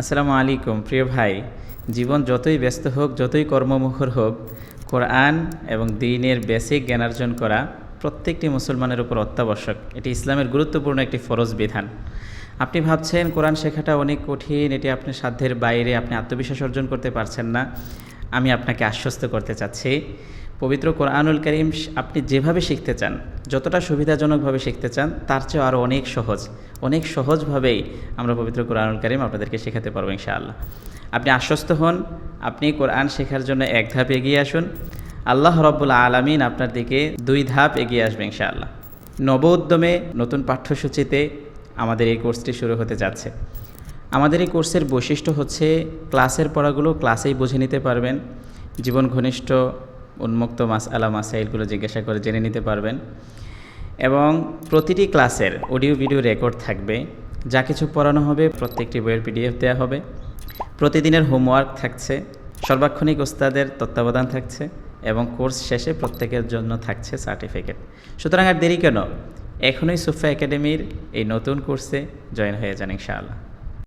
আসসালামু আলাইকুম, প্রিয় ভাই। জীবন যতই ব্যস্ত হোক, যতই কর্মমুখর হোক, কোরআন এবং দিনের বেসিক জ্ঞানার্জন করা প্রত্যেকটি মুসলমানের উপর অত্যাবশ্যক। এটি ইসলামের গুরুত্বপূর্ণ একটি ফরজ বিধান। আপনি ভাবছেন, কোরআন শেখাটা অনেক কঠিন, এটি আপনার সাধ্যের বাইরে, আপনি আত্মবিশ্বাস অর্জন করতে পারছেন না। আমি আপনাকে আশ্বস্ত করতে চাচ্ছি পবিত্র কোরআনুল করিম আপনি যেভাবে শিখতে চান, যতটা সুবিধাজনকভাবে শিখতে চান, তার চেয়ে আরও অনেক সহজ। অনেক সহজভাবেই আমরা পবিত্র কোরআনুল করিম আপনাদেরকে শেখাতে পারব ইনশাআল্লাহ। আপনি আশ্বস্ত হন, আপনি কোরআন শেখার জন্য এক ধাপ এগিয়ে আসুন। আল্লাহ রব্বুল আলমিন আপনার দিকে দুই ধাপ এগিয়ে আসবে ইনশাআল্লাহ। নব উদ্যমে নতুন পাঠ্যসূচিতে আমাদের এই কোর্সটি শুরু হতে যাচ্ছে। আমাদের এই কোর্সের বৈশিষ্ট্য হচ্ছে, ক্লাসের পড়াগুলো ক্লাসেই বুঝে নিতে পারবেন। জীবন ঘনিষ্ঠ উন্মুক্ত মাস, আলা মাসাইলগুলো জিজ্ঞাসা করে জেনে নিতে পারবেন। এবং প্রতিটি ক্লাসের অডিও ভিডিও রেকর্ড থাকবে। যা কিছু পড়ানো হবে, প্রত্যেকটি বইয়ের পিডিএফ দেওয়া হবে। প্রতিদিনের হোমওয়ার্ক থাকছে, সর্বাক্ষণিক ওস্তাদের তত্ত্বাবধান থাকছে এবং কোর্স শেষে প্রত্যেকের জন্য থাকছে সার্টিফিকেট। সুতরাং আর দেরি কেন? এখনই সুফা একাডেমির এই নতুন কোর্সে জয়েন হয়ে যান ইনশাআল্লাহ।